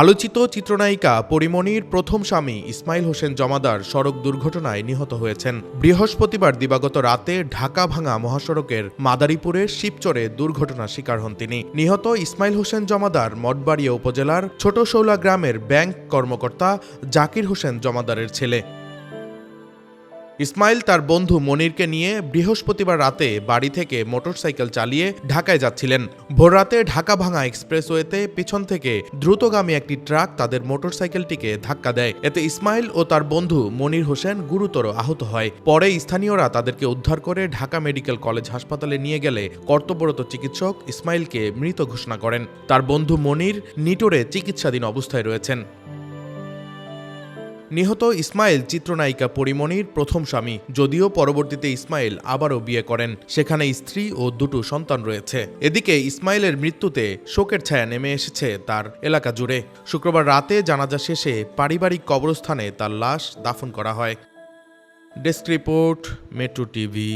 আলোচিত চিত্রনায়িকা পরিমণির প্রথম স্বামী ইসমাইল হোসেন জমাদার সড়ক দুর্ঘটনায় নিহত হয়েছেন। বৃহস্পতিবার দিবাগত রাতে ঢাকা ভাঙা মহাসড়কের মাদারীপুরের শিবচরে দুর্ঘটনার শিকার হন তিনি। নিহত ইসমাইল হোসেন জমাদার মঠবাড়িয়া উপজেলার ছোট শৌলা গ্রামের ব্যাংক কর্মকর্তা জাকির হোসেন জমাদারের ছেলে। ইসমাইল তার বন্ধু মনিরকে নিয়ে বৃহস্পতিবার রাতে বাড়ি থেকে মোটরসাইকেল চালিয়ে ঢাকায় যাচ্ছিলেন। ভোররাতে ঢাকা ভাঙা এক্সপ্রেসওয়েতে পিছন থেকে দ্রুতগামী একটি ট্রাক তাদের মোটরসাইকেলটিকে ধাক্কা দেয়। এতে ইসমাইল ও তার বন্ধু মনির হোসেন গুরুতর আহত হয়। পরে স্থানীয়রা তাদেরকে উদ্ধার করে ঢাকা মেডিকেল কলেজ হাসপাতালে নিয়ে গেলে কর্তব্যরত চিকিৎসক ইসমাইলকে মৃত ঘোষণা করেন। তার বন্ধু মনির নিটোরে চিকিৎসাধীন অবস্থায় রয়েছেন। নিহত ইসমাইল চিত্রনায়িকা পরিমণির প্রথম স্বামী, যদিও পরবর্তীতে ইসমাইল আবারও বিয়ে করেন। সেখানে স্ত্রী ও দুটো সন্তান রয়েছে। এদিকে ইসমাইলের মৃত্যুতে শোকের ছায়া নেমে এসেছে তার এলাকা জুড়ে। শুক্রবার রাতে জানাজা শেষে পারিবারিক কবরস্থানে তার লাশ দাফন করা হয়। Desk report, metro TV